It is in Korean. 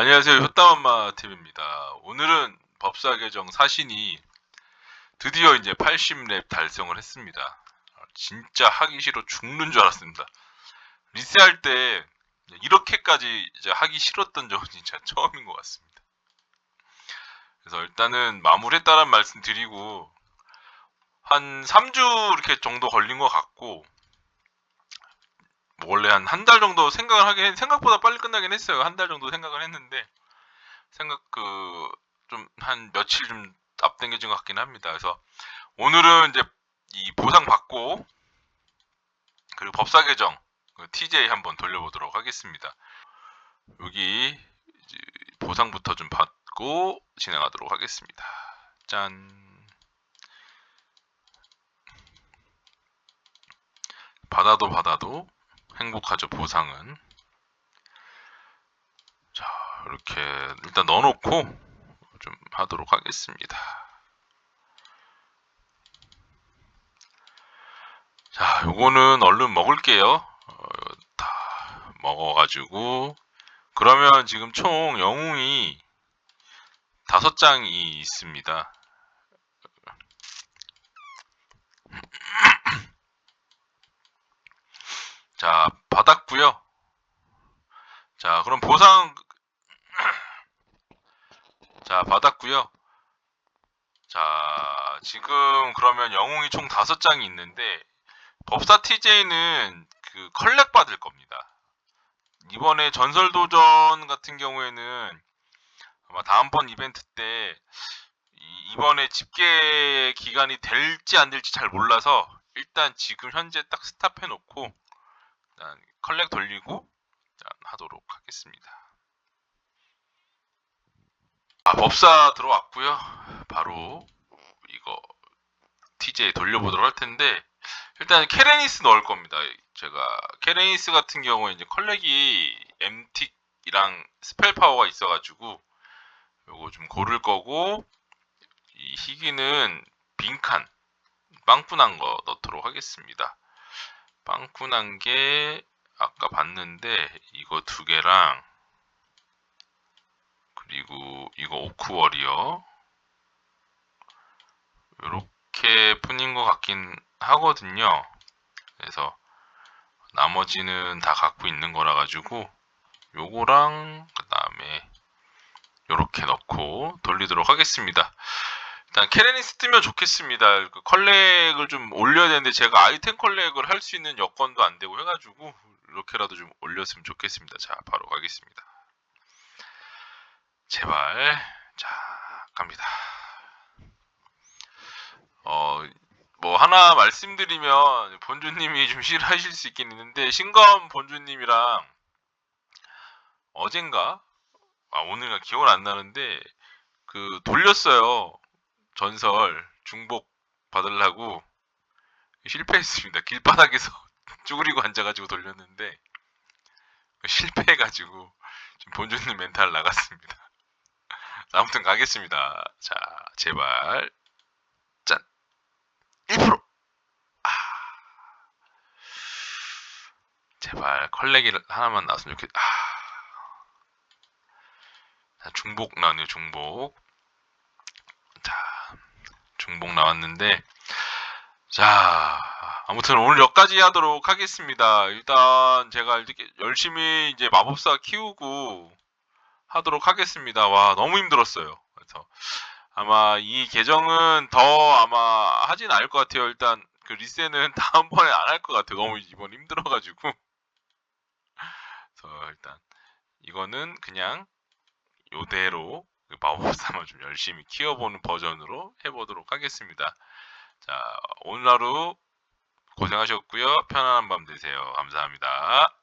안녕하세요. 효따엄마 팀입니다. 오늘은 법사 개정 사신이 드디어 이제 80렙 달성을 했습니다. 아, 진짜 하기 싫어 죽는 줄 알았습니다. 리세할 때 이렇게까지 이제 하기 싫었던 적은 진짜 처음인 것 같습니다. 그래서 일단은 마무리했다는 말씀 드리고 한 3주 이렇게 정도 걸린 것 같고 뭐 원래 한 한 달 정도 생각을 하긴 했- 생각보다 빨리 끝나긴 했어요. 한 달 정도 생각을 했는데 생각 그 좀 한 며칠 좀 앞당겨진 것 같긴 합니다. 그래서 오늘은 이제 이 보상 받고 그리고 법사 개정 그 TJ 한번 돌려보도록 하겠습니다. 여기 보상부터 좀 받고 진행하도록 하겠습니다. 짠. 받아도 받아도 행복하죠 보상은. 자 이렇게 일단 넣어놓고 좀 하도록 하겠습니다. 자 요거는 얼른 먹을게요. 어, 다 먹어가지고. 그러면 지금 총 영웅이 다섯 장이 있습니다 자 받았고요 자, 그럼 보상 자, 받았고요. 자, 지금 그러면 영웅이 총 다섯 장이 있는데 법사 TJ는 그 컬렉 받을 겁니다. 이번에 전설 도전 같은 경우에는 아마 다음번 이벤트 때 이- 이번에 집계 기간이 될지 안 될지 잘 몰라서 일단 지금 현재 딱 스탑해 놓고 일단 컬렉 돌리고 일단 하도록 하겠습니다. 아, 법사 들어왔고요. 바로 이거 TJ 돌려보도록 할 텐데 일단 케레니스 넣을 겁니다. 제가 케레니스 같은 경우에 이제 컬렉이 MT이랑 스펠 파워가 있어가지고 요거 좀 고를 거고 이 희귀는 빈칸 빵꾸난 거 넣도록 하겠습니다. 빵꾸 난 게 아까 봤는데 이거 두 개랑 그리고 이거 오크 워리어 이렇게 뿐인 것 같긴 하거든요. 그래서 나머지는 다 갖고 있는 거라 가지고 요거랑 그 다음에 요렇게 넣고 돌리도록 하겠습니다. 일단 케레니스 뜨면 좋겠습니다. 그 컬렉을 좀 올려야 되는데 제가 아이템 컬렉을 할 수 있는 여건도 안 되고 해가지고 이렇게라도 좀 올렸으면 좋겠습니다. 자, 바로 가겠습니다. 제발, 자, 갑니다. 어, 뭐 하나 말씀드리면 본주님이 좀 싫어하실 수 있긴 있는데 신검 본주님이랑 어젠가 아 오늘가 기억은 안 나는데 그 돌렸어요 전설 중복 받으려고 실패했습니다. 길바닥에서 쭈그리고 앉아가지고 돌렸는데 실패해가지고 지금 본주님 멘탈 나갔습니다. 아무튼 가겠습니다. 자 제발. 짠! 1% 아. 제발 컬렉이 하나만 나왔으면 좋겠 아. 자, 중복 나왔네요 중복. 자 중복 나왔는데 자 아무튼 오늘 여기까지 하도록 하겠습니다. 일단 제가 이렇게 열심히 이제 마법사 키우고 하도록 하겠습니다. 와 너무 힘들었어요. 그래서 아마 이 계정은 더 아마 하진 않을 것 같아요. 일단 그 리세는 다음번에 안 할 것 같아요. 너무 이번 힘들어가지고. 그래서 일단 이거는 그냥 요대로 그 마법사만 좀 열심히 키워보는 버전으로 해보도록 하겠습니다. 자, 오늘 하루 고생하셨고요. 편안한 밤 되세요. 감사합니다.